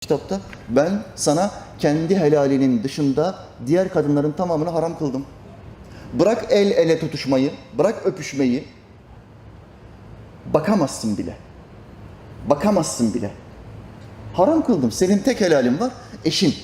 kitapta ben sana kendi helalinin dışında diğer kadınların tamamını haram kıldım. Bırak el ele tutuşmayı, bırak öpüşmeyi. Bakamazsın bile. Bakamazsın bile. Haram kıldım. Senin tek helalin var, eşin.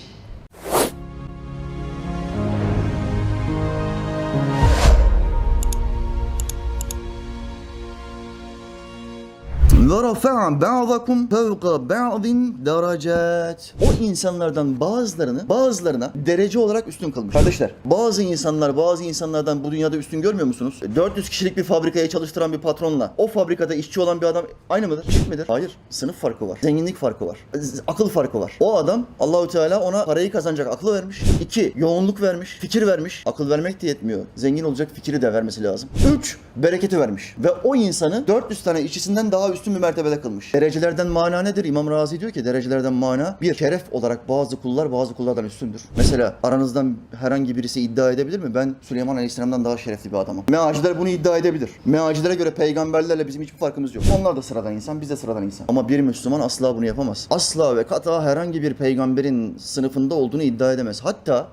وَرَفَعَ بَعْضَكُمْ فَوْقَ بَعْضٍ دَرَجَاتٍ O insanlardan bazılarını bazılarına derece olarak üstün kılmış. Kardeşler bazı insanlar bazı insanlardan bu dünyada üstün görmüyor musunuz? 400 kişilik bir fabrikaya çalıştıran bir patronla o fabrikada işçi olan bir adam aynı mıdır? Eşit midir? Hayır. Sınıf farkı var. Zenginlik farkı var. z- Akıl farkı var. O adam Allahü Teala ona parayı kazanacak aklı vermiş. İki, yoğunluk vermiş. Fikir vermiş. Akıl vermek de yetmiyor. Zengin olacak fikri de vermesi lazım. Üç, bereketi vermiş. Ve o insanı 400 tane işçisinden daha üstün bir mertebede kılmış. Derecelerden mana nedir? İmam Razi diyor ki derecelerden mana bir şeref olarak bazı kullar bazı kullardan üstündür. Mesela aranızdan herhangi birisi iddia edebilir mi? Ben Süleyman Aleyhisselam'dan daha şerefli bir adamım. Meaciler bunu iddia edebilir. Meacilere göre peygamberlerle bizim hiçbir farkımız yok. Onlar da sıradan insan, biz de sıradan insan. Ama bir Müslüman asla bunu yapamaz. Asla ve kata herhangi bir peygamberin sınıfında olduğunu iddia edemez. Hatta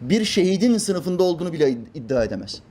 bir şehidin sınıfında olduğunu bile iddia edemez.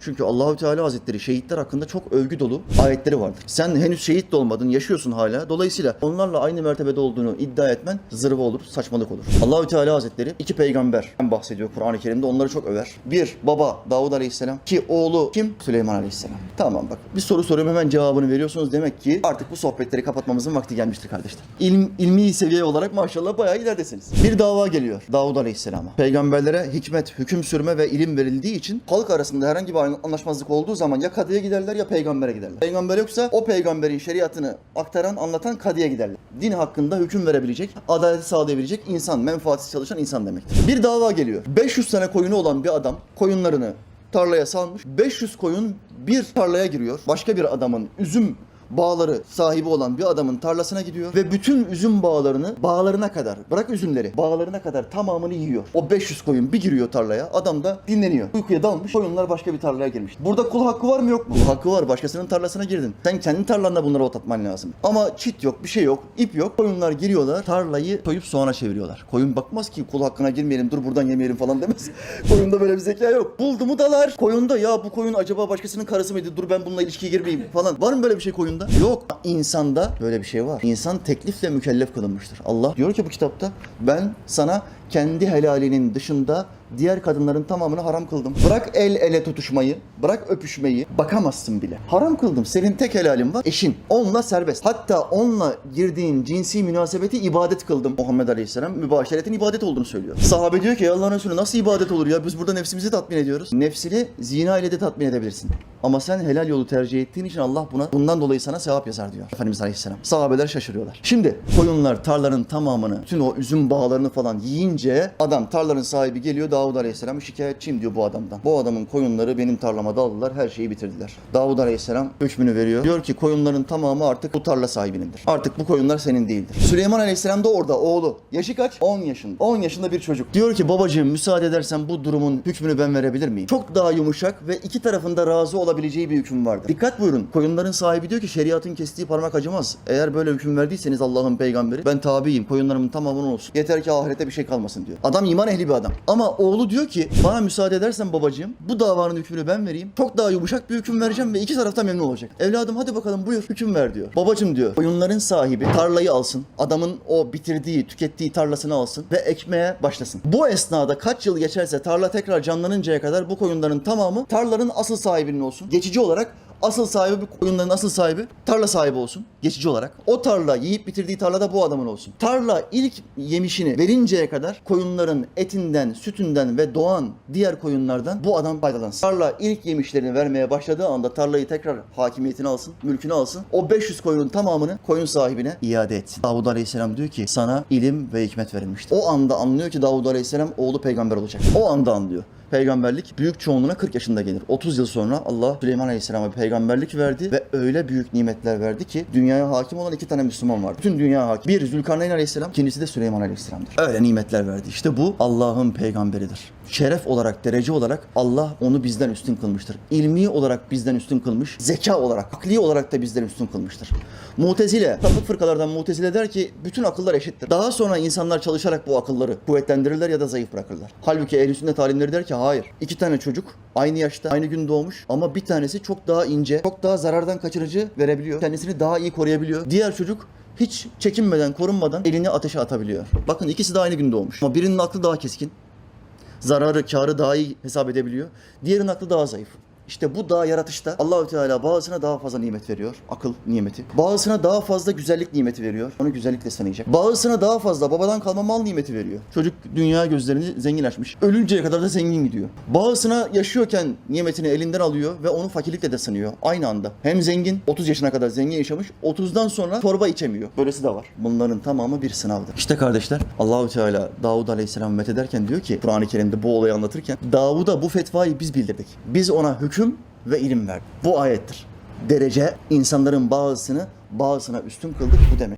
Çünkü Allahü Teala Hazretleri şehitler hakkında çok övgü dolu ayetleri vardır. Sen henüz şehit de olmadın, yaşıyorsun hala. Dolayısıyla onlarla aynı mertebede olduğunu iddia etmen zırva olur, saçmalık olur. Allahü Teala Hazretleri iki peygamberden bahsediyor Kur'an-ı Kerim'de. Onları çok över. Bir, baba Davud Aleyhisselam. ki oğlu kim? Süleyman Aleyhisselam. Tamam bak. Bir soru soruyorum hemen cevabını veriyorsunuz. Demek ki artık bu sohbetleri kapatmamızın vakti gelmiştir kardeşler. İlm, ilmi seviye olarak maşallah bayağı ileridesiniz. Bir dava geliyor Davud Aleyhisselam'a. Peygamberlere hikmet, hüküm sürme ve ilim verildiği için halk arasında herhangi bir anlaşmazlık olduğu zaman ya kadıya giderler ya peygambere giderler. Peygamber yoksa o peygamberin şeriatını aktaran, anlatan kadıya giderler. Din hakkında hüküm verebilecek, adaleti sağlayabilecek insan, menfaatsiz çalışan insan demektir. Bir dava geliyor. 500 tane koyunu olan bir adam koyunlarını tarlaya salmış. 500 koyun bir tarlaya giriyor. Başka bir adamın üzüm bağları sahibi olan bir adamın tarlasına gidiyor ve bütün üzüm bağlarını bağlarına kadar bırak üzümleri bağlarına kadar tamamını yiyor. O 500 koyun bir giriyor tarlaya adam da dinleniyor. Uykuya dalmış koyunlar başka bir tarlaya girmiş. Burada kul hakkı var mı yok mu? Kul hakkı var başkasının tarlasına girdin. Sen kendi tarlanda bunları otlatman lazım. Ama çit yok bir şey yok ip yok. Koyunlar giriyorlar tarlayı soyup soğana çeviriyorlar. Koyun bakmaz ki kul hakkına girmeyelim dur buradan yemeyelim falan demez. Koyunda böyle bir zeka yok. Buldu mu dalar. Koyunda ya bu koyun acaba başkasının karısı mıydı? Dur ben bununla ilişkiye girmeyeyim falan. Var mı böyle bir şey koyunda? Yok. İnsanda böyle bir şey var. İnsan teklifle mükellef kılınmıştır. Allah diyor ki bu kitapta ben sana kendi helalinin dışında diğer kadınların tamamını haram kıldım. Bırak el ele tutuşmayı, bırak öpüşmeyi, bakamazsın bile. Haram kıldım. Senin tek helalin var, eşin. Onunla serbest. Hatta onunla girdiğin cinsi münasebeti ibadet kıldım. Muhammed Aleyhisselam mübaşeretin ibadet olduğunu söylüyor. Sahabe diyor ki "Ya Allah'ın Resulü nasıl ibadet olur ya? Biz burada nefsimizi tatmin ediyoruz. Nefsini zina ile de tatmin edebilirsin. Ama sen helal yolu tercih ettiğin için Allah buna bundan dolayı sana sevap yazar diyor Efendimiz Aleyhisselam. Sahabeler şaşırıyorlar. Şimdi koyunlar tarlanın tamamını, bütün o üzüm bağlarını falan yiyince adam tarlanın sahibi geliyor Davud Aleyhisselam şikayetçiyim diyor bu adamdan. Bu adamın koyunları benim tarlama daldılar, her şeyi bitirdiler. Davud Aleyhisselam hükmünü veriyor. Diyor ki koyunların tamamı artık bu tarla sahibinindir. Artık bu koyunlar senin değildir. Süleyman Aleyhisselam da orada oğlu. Yaşı kaç? 10 yaşında. 10 yaşında bir çocuk. Diyor ki babacığım müsaade edersen bu durumun hükmünü ben verebilir miyim? Çok daha yumuşak ve iki tarafında razı olabileceği bir hüküm vardır. Dikkat buyurun. Koyunların sahibi diyor ki şeriatın kestiği parmak acımaz. Eğer böyle hüküm verdiyseniz Allah'ın peygamberi ben tabiyim. Koyunlarımın tamamının olsun. Yeter ki ahirete bir şey kalmasın diyor. Adam iman ehli bir adam. Ama oğlu diyor ki bana müsaade edersen babacığım bu davanın hükmünü ben vereyim. Çok daha yumuşak bir hüküm vereceğim ve iki tarafta memnun olacak. Evladım hadi bakalım buyur hüküm ver diyor. Babacığım diyor koyunların sahibi tarlayı alsın. Adamın o bitirdiği, tükettiği tarlasını alsın ve ekmeye başlasın. Bu esnada kaç yıl geçerse tarla tekrar canlanıncaya kadar bu koyunların tamamı tarlanın asıl sahibinin olsun. Geçici olarak asıl sahibi bu koyunların asıl sahibi tarla sahibi olsun geçici olarak. O tarla yiyip bitirdiği tarla da bu adamın olsun. Tarla ilk yemişini verinceye kadar koyunların etinden, sütünden ve doğan diğer koyunlardan bu adam faydalansın. Tarla ilk yemişlerini vermeye başladığı anda tarlayı tekrar hakimiyetini alsın, mülkünü alsın. O 500 koyunun tamamını koyun sahibine iade et. Davud Aleyhisselam diyor ki sana ilim ve hikmet verilmiştir. O anda anlıyor ki Davud Aleyhisselam oğlu peygamber olacak. O anda anlıyor. Peygamberlik büyük çoğunluğuna 40 yaşında gelir. 30 yıl sonra Allah Süleyman Aleyhisselam'a peygamberlik verdi ve öyle büyük nimetler verdi ki dünyaya hakim olan iki tane Müslüman var. Bütün dünya hakim. Bir Zülkarneyn Aleyhisselam, ikincisi de Süleyman Aleyhisselam'dır. Öyle nimetler verdi. İşte bu Allah'ın peygamberidir. Şeref olarak, derece olarak Allah onu bizden üstün kılmıştır. İlmi olarak bizden üstün kılmış, zeka olarak, akli olarak da bizden üstün kılmıştır. Mutezile, sapık fırkalardan Mutezile der ki bütün akıllar eşittir. Daha sonra insanlar çalışarak bu akılları kuvvetlendirirler ya da zayıf bırakırlar. Halbuki ehl sünnet alimleri der ki hayır. İki tane çocuk aynı yaşta, aynı gün doğmuş ama bir tanesi çok daha ince, çok daha zarardan kaçırıcı verebiliyor. Kendisini daha iyi koruyabiliyor. Diğer çocuk hiç çekinmeden, korunmadan elini ateşe atabiliyor. Bakın ikisi de aynı gün doğmuş. Ama birinin aklı daha keskin, zararı, karı daha iyi hesap edebiliyor. Diğerinin aklı daha zayıf. İşte bu daha yaratışta Allahü Teala bazısına daha fazla nimet veriyor. Akıl nimeti. Bazısına daha fazla güzellik nimeti veriyor. Onu güzellikle sanayacak. Bazısına daha fazla babadan kalma mal nimeti veriyor. Çocuk dünya gözlerini zengin açmış. Ölünceye kadar da zengin gidiyor. Bazısına yaşıyorken nimetini elinden alıyor ve onu fakirlikle de sanıyor. Aynı anda. Hem zengin, 30 yaşına kadar zengin yaşamış. 30'dan sonra torba içemiyor. Böylesi de var. Bunların tamamı bir sınavdır. İşte kardeşler Allahü Teala Davud Aleyhisselam methederken diyor ki Kur'an-ı Kerim'de bu olayı anlatırken Davud'a bu fetvayı biz bildirdik. Biz ona hüküm ve ilim verdik. Bu ayettir. Derece insanların bazısını bazısına üstün kıldık bu demek.